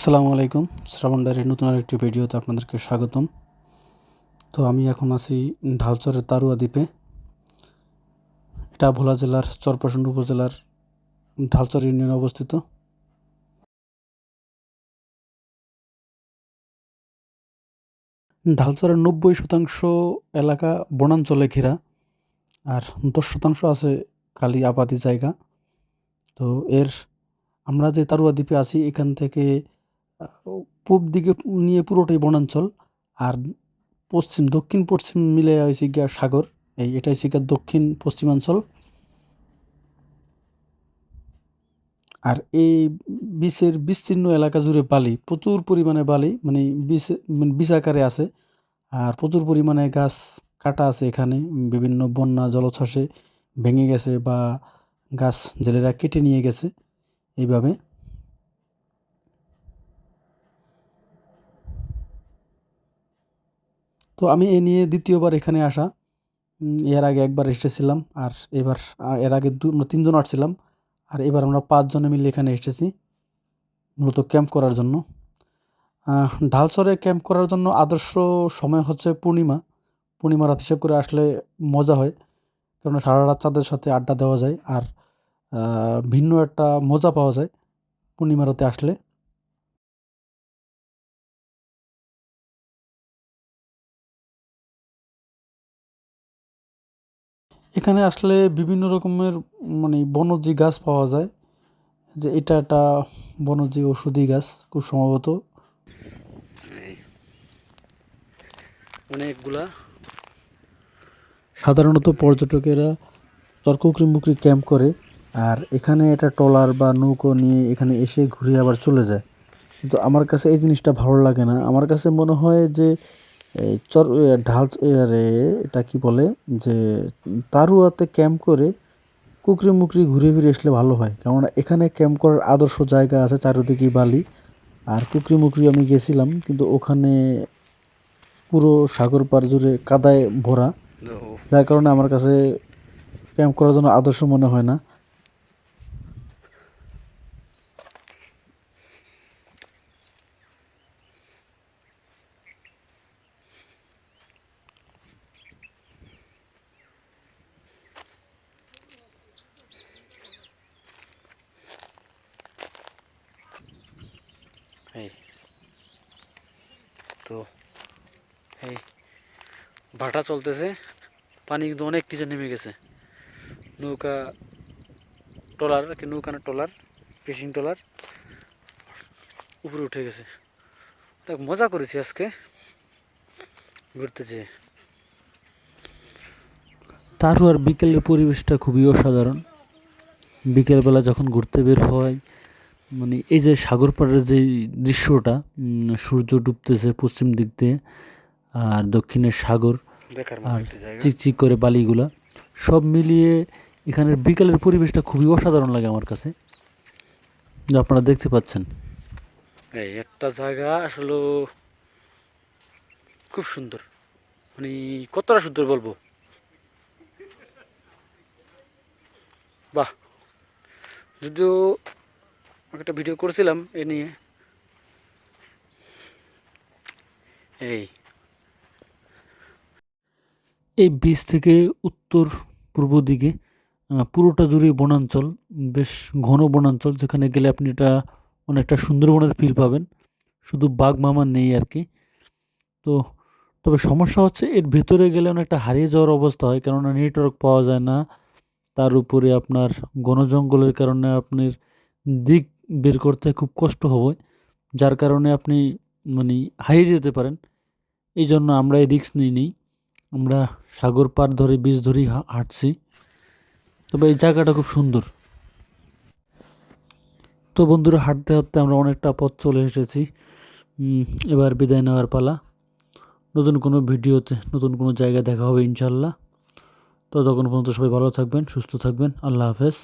আসসালামু আলাইকুম। শ্রাবণ ডায়ের নতুন আরেকটি ভিডিওতে আপনাদেরকে স্বাগতম। তো আমি এখন আছি ঢালচরের তারুয়া দ্বীপে। এটা ভোলা জেলার চরপ্রসন্ন উপজেলার ঢালচর ইউনিয়নে অবস্থিত। ঢালচরের নব্বই শতাংশ এলাকা বনাঞ্চলে ঘেরা, আর দশ শতাংশ আছে খালি আবাদি জায়গা। তো এর আমরা যে তারুয়া দ্বীপে আছি, এখান থেকে পূব দিকে নিয়ে পুরোটাই বনাঞ্চল আর পশ্চিম, দক্ষিণ পশ্চিম মিলে হয়েছে গিয়া সাগর। এই এটাই হচ্ছে গিয়া দক্ষিণ পশ্চিমাঞ্চল। আর এই বিচের বিস্তীর্ণ এলাকা জুড়ে বালি, প্রচুর পরিমাণে বালি মানে বিচ মানে বিচ আকারে আছে। আর প্রচুর পরিমাণে গাছ কাটা আছে এখানে, বিভিন্ন বন্যা, জলোচ্ছ্বাসে ভেঙে গেছে বা গাছ জেলেরা কেটে নিয়ে গেছে এইভাবে। তো আমি এ নিয়ে দ্বিতীয়বার এখানে আসা। এর আগে একবার এসেছিলাম আর এবার এর আগে দু আমরা তিনজন আসছিলাম। আর এবার আমরা পাঁচজনে মিলে এখানে এসেছি মূলত ক্যাম্প করার জন্য। আহ, ঢালচরে ক্যাম্প করার জন্য আদর্শ সময় হচ্ছে পূর্ণিমা। পূর্ণিমা রাত হিসেব করে আসলে মজা হয় কারণ সারা রাত চাঁদের সাথে আড্ডা দেওয়া যায় আর ভিন্ন একটা মজা পাওয়া যায় পূর্ণিমা রাতে আসলে। এখানে আসলে বিভিন্ন রকমের মানে বনজি গাছ পাওয়া যায়। যে এটা একটা বনজি ওষুধি গাছ খুব সম্ভবত। অনেকগুলা। সাধারণত পর্যটকেরা তর্কক্রি মুকরি ক্যাম্প করে আর এখানে এটা ট্রলার বা নৌকো নিয়ে এখানে এসে ঘুরে আবার চলে যায়। কিন্তু আমার কাছে এই জিনিসটা ভালো লাগে না। আমার কাছে মনে হয় যে এই চর ঢাল আরে এটা কি বলে? যে তারুয়াতে ক্যাম্প করে কুকরি মুকরি ঘুরে ফিরে আসলে ভালো হয়। কেননা এখানে ক্যাম্প করার আদর্শ জায়গা আছে চারিদিকে বালি। আর কুকরি মুকরি আমি গেছিলাম কিন্তু ওখানে পুরো সাগর পার জুড়ে কাদায় ভরা। যার কারণে আমার কাছে ক্যাম্প করার জন্য আদর্শ মনে হয় না। এই, তো এই, ভাটা চলতেছে, পানি কিন্তু অনেক নিচে নেমে গেছে। নৌকা ট্রলার কি নৌকা না ট্রলার, ফিশিং ট্রলার উপরে উঠে গেছে। দেখ, মজা করেছি আজকে ঘুরতে যেয়ে তারও আর বিকেলের পরিবেশটা খুবই অসাধারণ। বিকেলবেলা যখন ঘুরতে বের হয় মানে এই যে সাগর পাড়ের যে দৃশ্যটা সূর্য ডুবতেছে পশ্চিম দিক দিয়ে আর দক্ষিণের সাগর আর চিকচিক করে বালিগুলা সব মিলিয়ে এখানের বিকালের পরিবেশটা খুবই অসাধারণ লাগে আমার কাছে। আপনারা দেখতে পাচ্ছেন। এই একটা জায়গা আসলে খুব সুন্দর। মানে কতটা সুন্দর বলব? বাহ! যদিও একটা ভিডিও করেছিলাম, এ নিয়ে। এই। এই বীজ থেকে উত্তর পূর্ব দিকে পুরোটা জুড়ে বনাঞ্চল, বেশ ঘন বনাঞ্চল, যেখানে গেলে আপনি এটা অনেকটা সুন্দরবনের ফিল পাবেন। শুধু বাঘ মামা নেই আর কি। তো, তবে সমস্যা হচ্ছে এর ভেতরে গেলে অনেকটা হারিয়ে যাওয়ার অবস্থা হয়, কেননা নেটওয়ার্ক পাওয়া যায় না। তার উপরে আপনার ঘন জঙ্গলের কারণে আপনার দিক বের করতে খুব কষ্ট হবে, যার কারণে আপনি মানে হারিয়ে যেতে পারেন। এই জন্য আমরা এই রিস্ক নিই নিই। আমরা সাগর পার ধরে বীজ ধরেই হাঁটছি। তবে এই জায়গাটা খুব সুন্দর। তো বন্ধুরা, হাঁটতে হাঁটতে আমরা অনেকটা পথ চলে এসেছি। এবার বিদায় নেওয়ার পালা। নতুন কোনো ভিডিওতে, নতুন কোনো জায়গায় দেখা হবে ইনশাল্লাহ তো তখন পর্যন্ত সবাই ভালো থাকবেন, সুস্থ থাকবেন। আল্লাহ হাফেজ।